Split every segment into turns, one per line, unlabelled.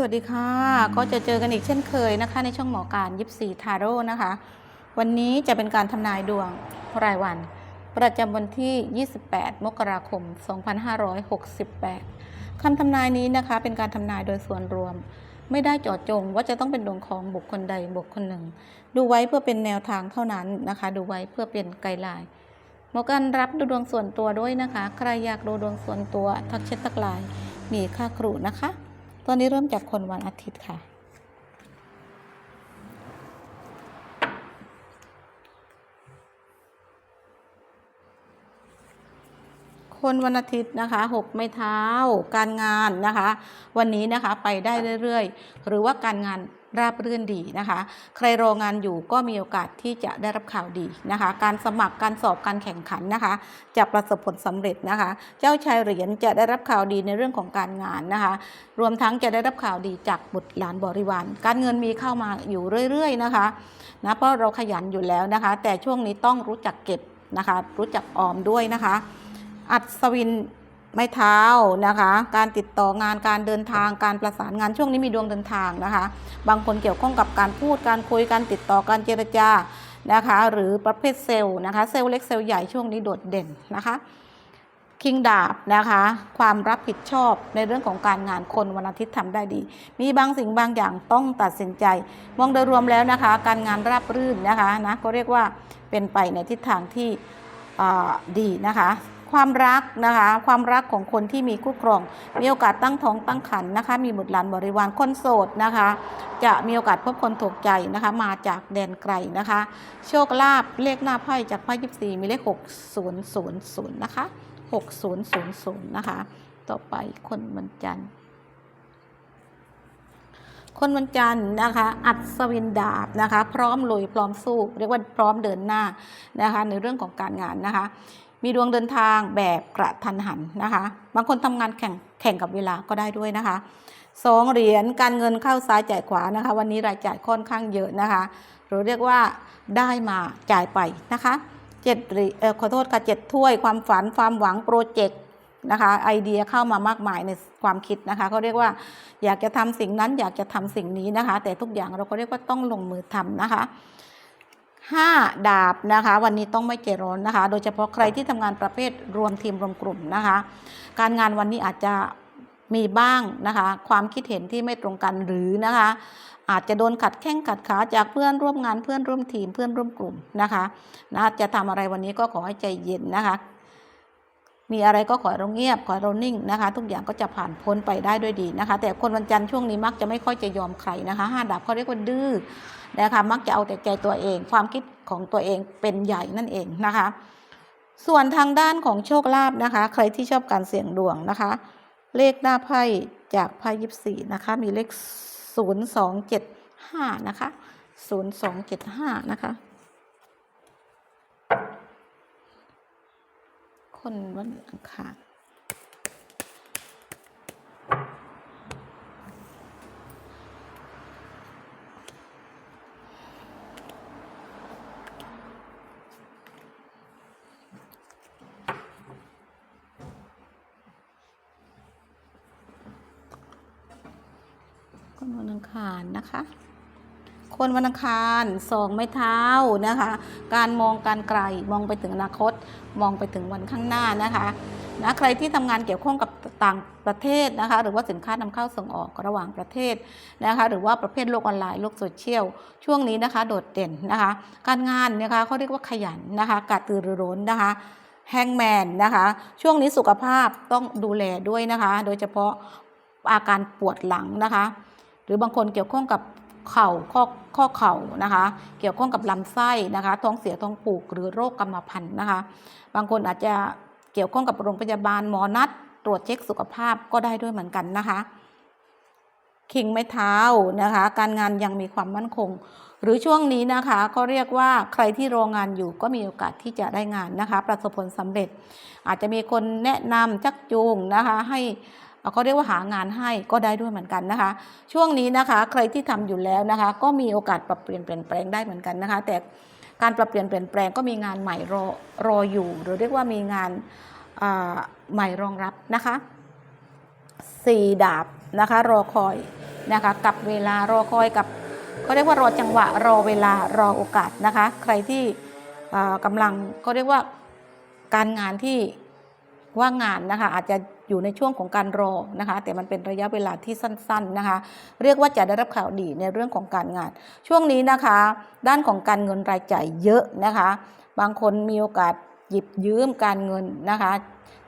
สวัสดีค่ะ ก็จะเจอกันอีกเช่นเคยนะคะ ในช่องหมอการยิปซีทาโร่นะคะ วันนี้จะเป็นการทำนายดวงรายวัน ประจำวันที่ 28 มกราคม 2568 คำทำนายนี้นะคะ เป็นการทำนายโดยส่วนรวม ไม่ได้เจาะจงว่าจะต้องเป็นดวงของบุคคลใดบุคคลหนึ่ง ดูไว้เพื่อเป็นแนวทางเท่านั้นนะคะ ดูไว้เพื่อเป็นไกด์ไลน์หมอการรับดูดวงส่วนตัวด้วยนะคะ ใครอยากดูดวงส่วนตัวทักแชททักไลน์มีค่าครูนะคะ ตอนนี้เริ่มจากคนวันอาทิตย์ค่ะ คนวันอาทิตย์นะคะหกไม้เท้า การงานนะคะ วันนี้นะคะไปได้เรื่อยๆ หรือว่าการงาน ราบรื่นดีนะคะ ใครรองานอยู่ก็มีโอกาสที่จะได้รับข่าวดีนะคะ การสมัครการสอบการแข่งขันนะคะ จะประสบผลสำเร็จนะคะ เจ้าชายเหรียญจะได้รับข่าวดีในเรื่องของการงานนะคะ รวมทั้งจะได้รับข่าวดีจากบุตรหลานบริวาร การเงินมีเข้ามาอยู่เรื่อยๆนะคะนะเพราะเราขยันอยู่แล้วนะคะ แต่ช่วงนี้ต้องรู้จักเก็บนะคะ รู้จักออมด้วยนะคะ อัศวิน ไม้เท้านะคะ การติดต่องานการเดินทางการประสานงานช่วงนี้มีดวงเดินทางนะคะ บางคนเกี่ยวข้องกับการพูดการคุยการติดต่อการเจรจานะคะ หรือประเภทเซลล์นะคะ เซลล์เล็กเซลล์ใหญ่ช่วงนี้โดดเด่นนะคะคิงดาบนะคะ ความรับผิดชอบในเรื่องของการงานคนวันอาทิตย์ทำได้ดี มีบางสิ่งบางอย่างต้องตัดสินใจ มองโดยรวมแล้วนะคะ การงานราบรื่นนะคะนะก็เรียกว่าเป็นไปในทิศทางที่ดีนะคะ ความรักนะคะความรักของคนที่มีคู่ครอง มีโอกาสตั้งท้องตั้งครรภ์นะคะ มีบุตรหลานบริวารคนโสดนะคะ จะมีโอกาสพบคนถูกใจนะคะ มาจากแดนไกลนะคะ โชคลาภเลขหน้าไพ่จากไพ่ยิบสี่มีเลขหกศูนย์ศูนย์ศูนย์นะคะหกศูนย์ศูนย์ศูนย์นะคะ ต่อไปคนวันจันทร์คนวันจันทร์นะคะ อัศวินดาบนะคะ พร้อมลุยพร้อมสู้ เรียกว่าพร้อมเดินหน้านะคะ ในเรื่องของการงานนะคะ มีดวงเดินทางแบบกระทันหันนะคะ บางคนทำงานแข่งแข่งกับเวลาก็ได้ด้วยนะคะสองเหรียญการเงินเข้าซ้ายจ่ายขวานะคะ วันนี้รายจ่ายค่อนข้างเยอะนะคะหรือเรียกว่าได้มาจ่ายไปนะคะเจ็ดเอ่อขอโทษค่ะเจ็ดถ้วยความฝันความหวังโปรเจกต์นะคะไอเดียเข้ามามากมายในความคิดนะคะเขาเรียกว่าอยากจะทำสิ่งนั้นอยากจะทำสิ่งนี้นะคะ แต่ทุกอย่างเราก็เรียกว่าต้องลงมือทำนะคะ ห้าดาบนะคะ วันนี้ต้องไม่ใจร้อนนะคะ โดยเฉพาะใครที่ทำงานประเภทรวมทีมรวมกลุ่มนะคะ การงานวันนี้อาจจะมีบ้างนะคะ ความคิดเห็นที่ไม่ตรงกันหรือนะคะ อาจจะโดนขัดแข้งขัดขาจากเพื่อนร่วมงานเพื่อนร่วมทีมเพื่อนร่วมกลุ่มนะคะนะจะทำอะไรวันนี้ก็ขอให้ใจเย็นนะคะ มีอะไรก็ขอให้เราเงียบขอให้เรานิ่งนะคะ ทุกอย่างก็จะผ่านพ้นไปได้ด้วยดีนะคะ แต่คนวันจันทร์ช่วงนี้มักจะไม่ค่อยจะยอมใครนะคะห้าดาบเขาเรียกว่าดื้อนะคะมักจะเอาแต่ใจตัวเอง ความคิดของตัวเองเป็นใหญ่นั่นเองนะคะ ส่วนทางด้านของโชคลาภนะคะ ใครที่ชอบการเสี่ยงดวงนะคะ เลขหน้าไพ่จากไพ่ยิบสี่นะคะ มีเลขศูนย์สองเจ็ดห้านะคะศูนย์สองเจ็ดห้านะคะ คนวันอังคารคนวันอังคารนะคะ คนวันอังคารสองไม้เท้านะคะ การมองการไกลมองไปถึงอนาคต มองไปถึงวันข้างหน้านะคะนะใครที่ทำงานเกี่ยวข้องกับต่างประเทศนะคะหรือว่าสินค้านำเข้าส่งออกระหว่างประเทศนะคะหรือว่าประเภทโลกออนไลน์โลกโซเชียลช่วงนี้นะคะโดดเด่นนะคะการงานนะคะเขาเรียกว่าขยันนะคะกระตือรือร้นนะคะแฮงแมนนะคะช่วงนี้สุขภาพต้องดูแลด้วยนะคะ โดยเฉพาะอาการปวดหลังนะคะ หรือบางคนเกี่ยวข้องกับ เข่าข้อข้อเข่านะคะ เกี่ยวข้องกับลำไส้นะคะ ท้องเสียท้องผูกหรือโรคกรรมพันธุ์นะคะ บางคนอาจจะเกี่ยวข้องกับโรงพยาบาลหมอนัด ตรวจเช็คสุขภาพก็ได้ด้วยเหมือนกันนะคะคิงไม้เท้านะคะ การงานยังมีความมั่นคง หรือช่วงนี้นะคะก็เรียกว่าใครที่รองานอยู่ก็มีโอกาสที่จะได้งานนะคะ ประสบผลสำเร็จ อาจจะมีคนแนะนำชักจูงนะคะให้ เขาเรียกว่าหางานให้ก็ได้ด้วยเหมือนกันนะคะ ช่วงนี้นะคะ ใครที่ทำอยู่แล้วนะคะ ก็มีโอกาสปรับเปลี่ยนเปลี่ยนแปลงได้เหมือนกันนะคะ แต่การปรับเปลี่ยนเปลี่ยนแปลงก็มีงานใหม่รอรออยู่ หรือเรียกว่ามีงานใหม่รองรับนะคะสี่ดาบนะคะรอคอยนะคะกับเวลารอคอยกับเขาเรียกว่ารอจังหวะรอเวลารอโอกาสนะคะ ใครที่เอ่อกำลังเขาเรียกว่าการงานที่ว่างงานนะคะอาจจะ อยู่ในช่วงของการรอนะคะ แต่มันเป็นระยะเวลาที่สั้นๆนะคะ เรียกว่าจะได้รับข่าวดีในเรื่องของการงาน ช่วงนี้นะคะ ด้านของการเงินรายจ่ายเยอะนะคะ บางคนมีโอกาสหยิบยืมการเงินนะคะ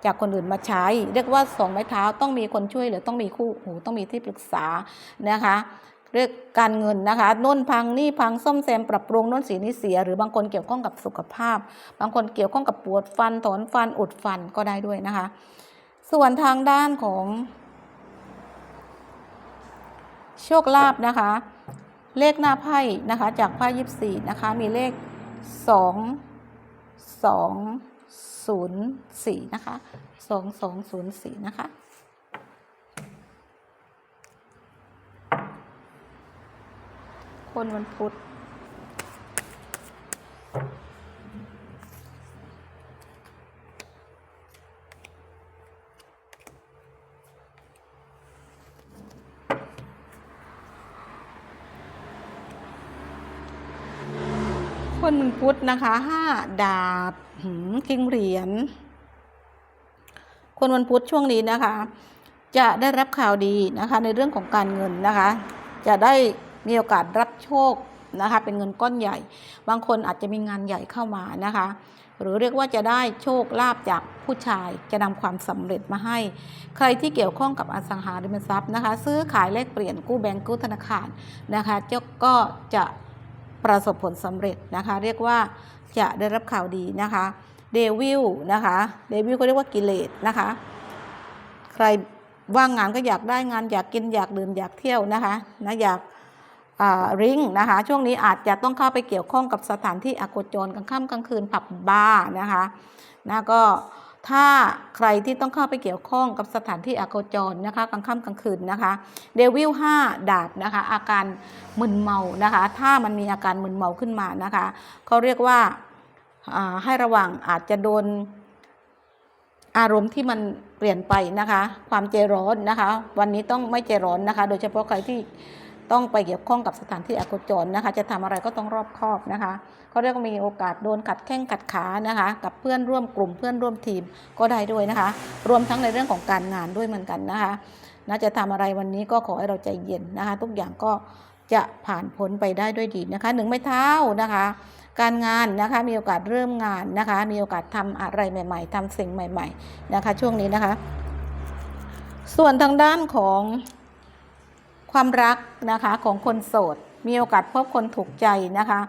จากคนอื่นมาใช้ เรียกว่าสองไม้เท้าต้องมีคนช่วยหรือต้องมีคู่หูต้องมีที่ปรึกษานะคะเรื่องการเงินนะคะน่นพังนี่พังซ่อมแซมปรับปรุงน่นสีนี้เสีย หรือบางคนเกี่ยวข้องกับสุขภาพ บางคนเกี่ยวข้องกับปวดฟันถอนฟันอุดฟันก็ได้ด้วยนะคะ ส่วนทางด้านของ โชคลาภนะคะ เลขหน้าไพ่นะคะ จากไพ่ยิบสี่นะคะ มีเลขสองสองศูนย์สี่นะคะสองสองศูนย์สี่นะคะคนวันพุธ คนวันพุธนะคะห้าดาบหืมคิงเหรียญคนวันพุธช่วงนี้นะคะ จะได้รับข่าวดีนะคะ ในเรื่องของการเงินนะคะ จะได้มีโอกาสรับโชคนะคะ เป็นเงินก้อนใหญ่ บางคนอาจจะมีงานใหญ่เข้ามานะคะ หรือเรียกว่าจะได้โชคลาภจากผู้ชายจะนำความสำเร็จมาให้ ใครที่เกี่ยวข้องกับอสังหาริมทรัพย์นะคะ ซื้อขายแลกเปลี่ยนกู้แบงก์กู้ธนาคารนะคะเจ้าก็จะ ประสบผลสำเร็จนะคะ เรียกว่าจะได้รับข่าวดีนะคะเดวิลนะคะเดวิลก็เรียกว่ากิเลสนะคะ ใครว่างงานก็อยากได้งานอยากกินอยากดื่มอยากเที่ยวนะคะนะอยากริงนะคะ ช่วงนี้อาจจะต้องเข้าไปเกี่ยวข้องกับสถานที่อโคจรกลางค่ำกลางคืนผับบาร์นะคะนะก็ ถ้าใครที่ต้องเข้าไปเกี่ยวข้องกับสถานที่อโคจรนะคะกลางค่ำกลางคืนนะคะเดวิล5ดาบนะคะอาการมึนเมานะคะ ถ้ามันมีอาการมึนเมาขึ้นมานะคะเขาเรียกว่าให้ระวังอาจจะโดนอารมณ์ที่มันเปลี่ยนไปนะคะ ความใจร้อนนะคะ วันนี้ต้องไม่ใจร้อนนะคะ โดยเฉพาะใครที่ ต้องไปเกี่ยวข้องกับสถานที่อโคจรนะคะ จะทำอะไรก็ต้องรอบคอบนะคะเขาเรียกว่ามีโอกาสโดนขัดแข้งขัดขานะคะ กับเพื่อนร่วมกลุ่มเพื่อนร่วมทีมก็ได้ด้วยนะคะ รวมทั้งในเรื่องของการงานด้วยเหมือนกันนะคะน่าจะทำอะไรวันนี้ก็ขอให้เราใจเย็นนะคะ ทุกอย่างก็จะผ่านพ้นไปได้ด้วยดีนะคะหนึ่งไม้เท้านะคะ การงานนะคะมีโอกาสเริ่มงานนะคะ มีโอกาสทำอะไรใหม่ ๆทำสิ่งใหม่ ๆ นะคะ ช่วงนี้นะคะ ส่วนทางด้านของ ความรักนะคะของคนโสด มีโอกาสพบคนถูกใจนะคะ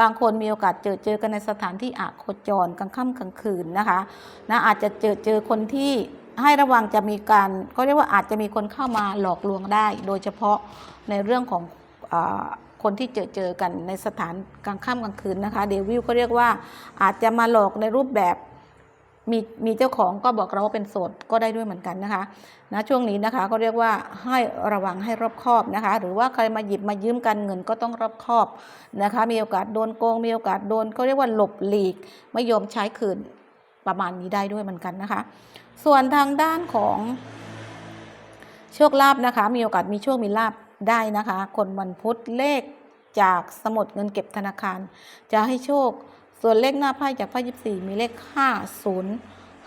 บางคนมีโอกาสเจอเจอกันในสถานที่อาโคจรกลางค่ำกลางคืนนะคะนะอาจจะเจอเจอคนที่ให้ระวังจะมีการก็เรียกว่าอาจจะมีคนเข้ามาหลอกลวงได้ โดยเฉพาะในเรื่องของอคนที่เจอเจอกันในสถานกลางค่ำกลางคืนนะคะ เดวิลก็เรียกว่าอาจจะมาหลอกในรูปแบบ มีมีเจ้าของก็บอกเราว่าเป็นโสดก็ได้ด้วยเหมือนกันนะคะนะช่วงนี้นะคะก็เรียกว่าให้ระวังให้รอบคอบนะคะ หรือว่าใครมาหยิบมายืมกันเงินก็ต้องรอบคอบนะคะ มีโอกาสโดนโกง มีโอกาสโดนก็เรียกว่าหลบหลีก ไม่ยอมใช้คืนประมาณนี้ได้ด้วยเหมือนกันนะคะ ส่วนทางด้านของโชคลาภนะคะ มีโอกาสมีโชคมีลาภได้นะคะ คนวันพุธเลขจากสมุดเงินเก็บธนาคาร จะให้โชค ส่วนเลขหน้าไพ่จากไพ่ยิบสี่มีเลขห้าศูนย์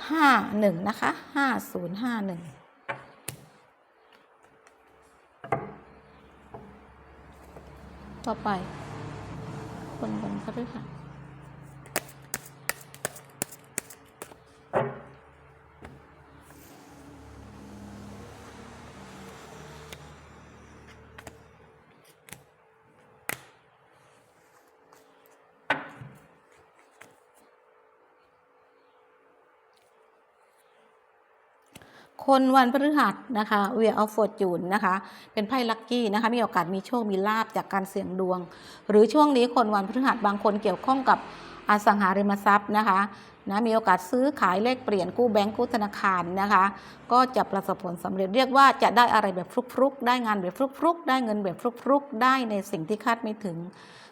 ห้าหนึ่งนะคะห้าศูนย์ห้าหนึ่งต่อไป คนบนพฤหัส คนวันพฤหัสนะคะ Wheel of Fortune นะคะ เป็นไพ่ลัคกี้นะคะ มีโอกาสมีโชค มีลาบจากการเสี่ยงดวง หรือช่วงนี้คนวันพฤหัสบางคนเกี่ยวข้องกับอสังหาริมทรัพย์นะคะนะมีโอกาสซื้อขายเลขเปลี่ยนกู้แบงก์กู้ธนาคารนะคะ ก็จะประสบผลสำเร็จเรียกว่าจะได้อะไรแบบฟลุกๆ ได้งานแบบฟลุกๆ ได้เงินแบบฟลุกๆ ได้ในสิ่งที่คาดไม่ถึง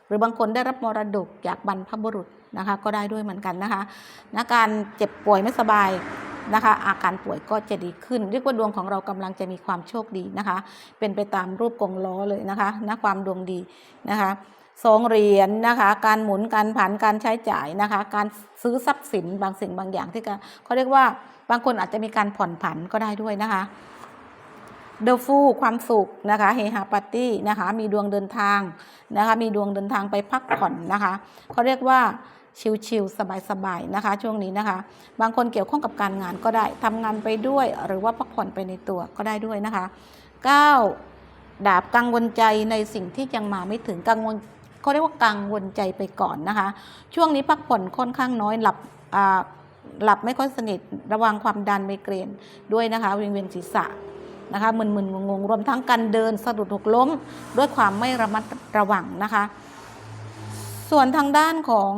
หรือบางคนได้รับมรดกจากบรรพบุรุษนะคะ ก็ได้ด้วยเหมือนกันนะคะนะการเจ็บป่วยไม่สบาย นะคะ อาการป่วยก็จะดีขึ้น เรียกว่าดวงของเรากำลังจะมีความโชคดีนะคะ เป็นไปตามรูปกงล้อเลยนะคะนะความดวงดีนะคะสองเหรียญนะคะ การหมุนการผันการใช้จ่ายนะคะ การซื้อทรัพย์สินบางสิ่งบางอย่างที่เขาเรียกว่าบางคนอาจจะมีการผ่อนผันก็ได้ด้วยนะคะเดอะฟูความสุขนะคะเฮฮาปาร์ตี้นะคะ มีดวงเดินทางนะคะ มีดวงเดินทางไปพักผ่อนนะคะเขาเรียกว่า ชิลๆสบายๆนะคะ ช่วงนี้นะคะ บางคนเกี่ยวข้องกับการงานก็ได้ทำงานไปด้วย หรือว่าพักผ่อนไปในตัวก็ได้ด้วยนะคะ 9 ดาบกังวลใจในสิ่งที่ยังมาไม่ถึงกังวลเขาเรียกว่ากังวลใจไปก่อนนะคะ ช่วงนี้พักผ่อนค่อนข้างน้อยหลับหลับไม่ค่อยสนิทระวังความดันไมเกรนด้วยนะคะวิงเวียนศีรษะนะคะมึนๆงงๆรวมทั้งการเดินสะดุดหกล้ม ด้วยความไม่ระมัดระวังนะคะ ส่วนทางด้านของ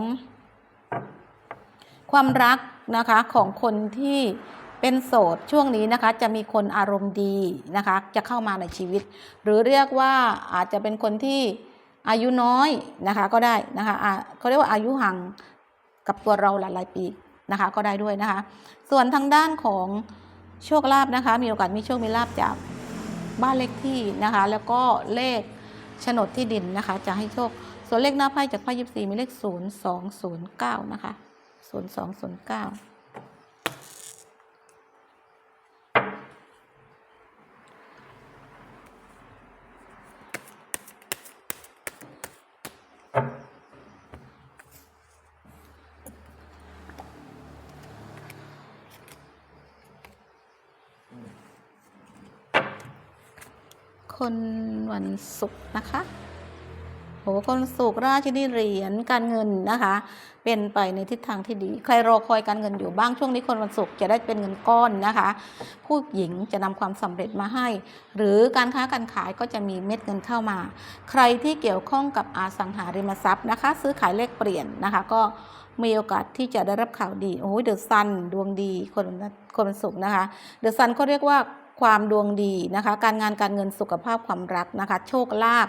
ความรักนะคะของคนที่เป็นโสดช่วงนี้นะคะจะมีคนอารมณ์ดีนะคะจะเข้ามาในชีวิต หรือเรียกว่าอาจจะเป็นคนที่อายุน้อยนะคะก็ได้นะคะเขาเรียกว่าอายุห่างกับตัวเราหลายๆปีนะคะก็ได้ด้วยนะคะ ส่วนทางด้านของโชคลาภนะคะ มีโอกาสมีโชคมีลาภจากบ้านเลขที่นะคะ แล้วก็เลขโฉนดที่ดินนะคะ จะให้โชคส่วนเลขหน้าไพ่จากไพ่ยิบสี่มีเลขศูนย์สองศูนย์เก้านะคะ ศูนย์สองศูนย์เก้าคนวันศุกร์นะคะ โหคนศุกร์ราชินีเหรียญการเงินนะคะ เป็นไปในทิศทางที่ดี ใครรอคอยการเงินอยู่บ้างช่วงนี้คนวันศุกร์จะได้เป็นเงินก้อนนะคะ ผู้หญิงจะนำความสำเร็จมาให้ หรือการค้าการขายก็จะมีเม็ดเงินเข้ามา ใครที่เกี่ยวข้องกับอสังหาริมทรัพย์นะคะ ซื้อขายเลขเปลี่ยนนะคะ ก็มีโอกาสที่จะได้รับข่าวดีโอ้ยเดอะซันดวงดีคนคนวันศุกร์นะคะ เดอะซันเขาเรียกว่า ความดวงดีนะคะ การงานการเงินสุขภาพความรักนะคะ โชคลาภ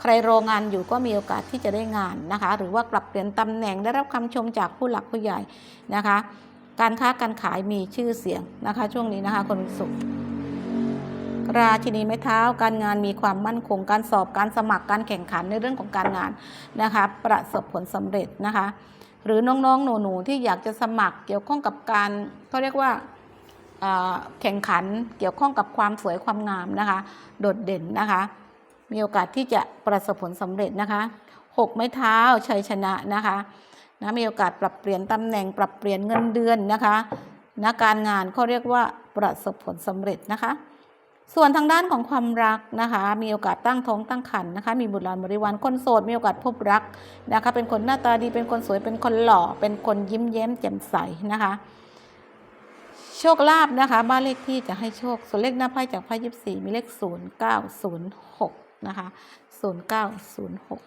ใครรองานอยู่ก็มีโอกาสที่จะได้งานนะคะ หรือว่าปรับเปลี่ยนตำแหน่งได้รับคำชมจากผู้หลักผู้ใหญ่นะคะ การค้าการขายมีชื่อเสียงนะคะ ช่วงนี้นะคะ คนวันศุกร์ราชินีไม้เท้าการงานมีความมั่นคง การสอบการสมัครการแข่งขันในเรื่องของการงานนะคะ ประสบผลสำเร็จนะคะ หรือน้องๆหนูๆที่อยากจะสมัครเกี่ยวข้องกับการเขาเรียกว่า แข่งขันเกี่ยวข้องกับความสวยความงามนะคะ โดดเด่นนะคะ มีโอกาสที่จะประสบผลสำเร็จนะคะหกไม้เท้าชัยชนะนะคะนะมีโอกาสปรับเปลี่ยนตำแหน่งปรับเปลี่ยนเงินเดือนนะคะนะการงานเขาเรียกว่าประสบผลสำเร็จนะคะ ส่วนทางด้านของความรักนะคะ มีโอกาสตั้งท้องตั้งครรภ์นะคะ มีบุตรหลานบริวารคนโสด มีโอกาสพบรักนะคะ เป็นคนหน้าตาดีเป็นคนสวยเป็นคนหล่อ เป็นคนยิ้มแย้มแจ่มใสนะคะ ชคลาภนะคะบ้านเลขที่จะให้โชค ส่วนเลขหน้าไพ่จากไพ่ยิบสี่มีเลขศูนย์เก้าศูนย์หกนะคะศูนย์เก้าศูนย์หก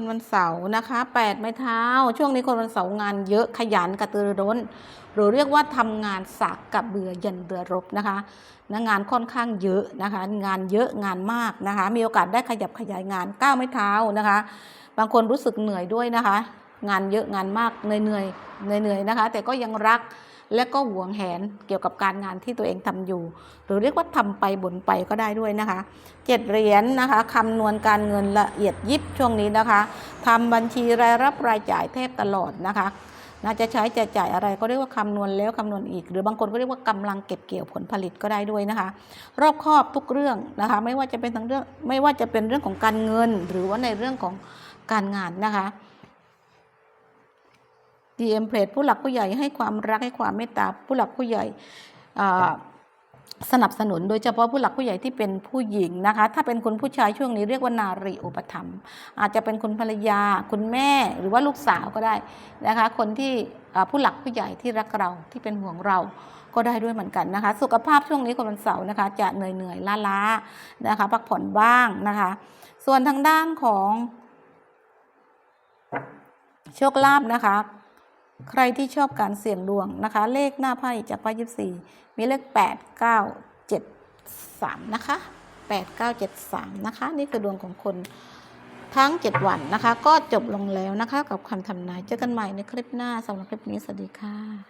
คนวันเสาร์นะคะแปดไม้เท้า ช่วงนี้คนวันเสาร์งานเยอะขยันกระตือรือร้น หรือเรียกว่าทำงานสักกับเบื่อยันเบื่อรบนะคะนะงานค่อนข้างเยอะนะคะ งานเยอะงานมากนะคะ มีโอกาสได้ขยับขยายงานก้าวไม้เท้านะคะ บางคนรู้สึกเหนื่อยด้วยนะคะ งานเยอะงานมากเหนื่อยเหนื่อยเหนื่อยเหนื่อยนะคะ แต่ก็ยังรัก และก็หวงแหนเกี่ยวกับการงานที่ตัวเองทำอยู่ หรือเรียกว่าทำไปบ่นไปก็ได้ด้วยนะคะเจ็ดเหรียญนะคะคำนวณการเงินละเอียดยิบช่วงนี้นะคะทำบัญชีรายรับรายจ่ายแทบตลอดนะคะน่าจะใช้จะจ่ายอะไรก็เรียกว่าคำนวณแล้วคำนวณอีก หรือบางคนก็เรียกว่ากำลังเก็บเกี่ยวผลผลิตก็ได้ด้วยนะคะ รอบครอบทุกเรื่องนะคะ ไม่ว่าจะเป็นทั้งเรื่องไม่ว่าจะเป็นเรื่องของการเงิน หรือว่าในเรื่องของการงานนะคะ ดีเอ็มเพลผู้หลักผู้ใหญ่ให้ความรักให้ความเมตตาผู้หลักผู้ใหญ่อ่าสนับสนุนโดยเฉพาะผู้หลักผู้ใหญ่ที่เป็นผู้หญิงนะคะ ถ้าเป็นคุณผู้ชายช่วงนี้เรียกว่านารีอุปถัมภ์อาจจะเป็นคุณภรรยา คุณแม่หรือว่าลูกสาวก็ได้นะคะ คนที่เอ่อผู้หลักผู้ใหญ่ที่รักเราที่เป็นห่วงเราก็ได้ด้วยเหมือนกันนะคะ สุขภาพช่วงนี้คนวันเสาร์นะคะ จะเหนื่อยเหนื่อยล้าล้าๆนะคะ พักผ่อนบ้างนะคะ ส่วนทางด้านของโชคลาภนะคะ ใครที่ชอบการเสี่ยงดวงนะคะ เลขหน้าไพ่จากไพ่ยิบสี่มีเลขแปดเก้าเจ็ดสามนะคะแปดเก้าเจ็ดสามนะคะ นี่คือดวงของคนทั้งเจ็ดวันนะคะ ก็จบลงแล้วนะคะ กับคำทำนายเจอกันใหม่ในคลิปหน้าสำหรับคลิปนี้ สวัสดีค่ะ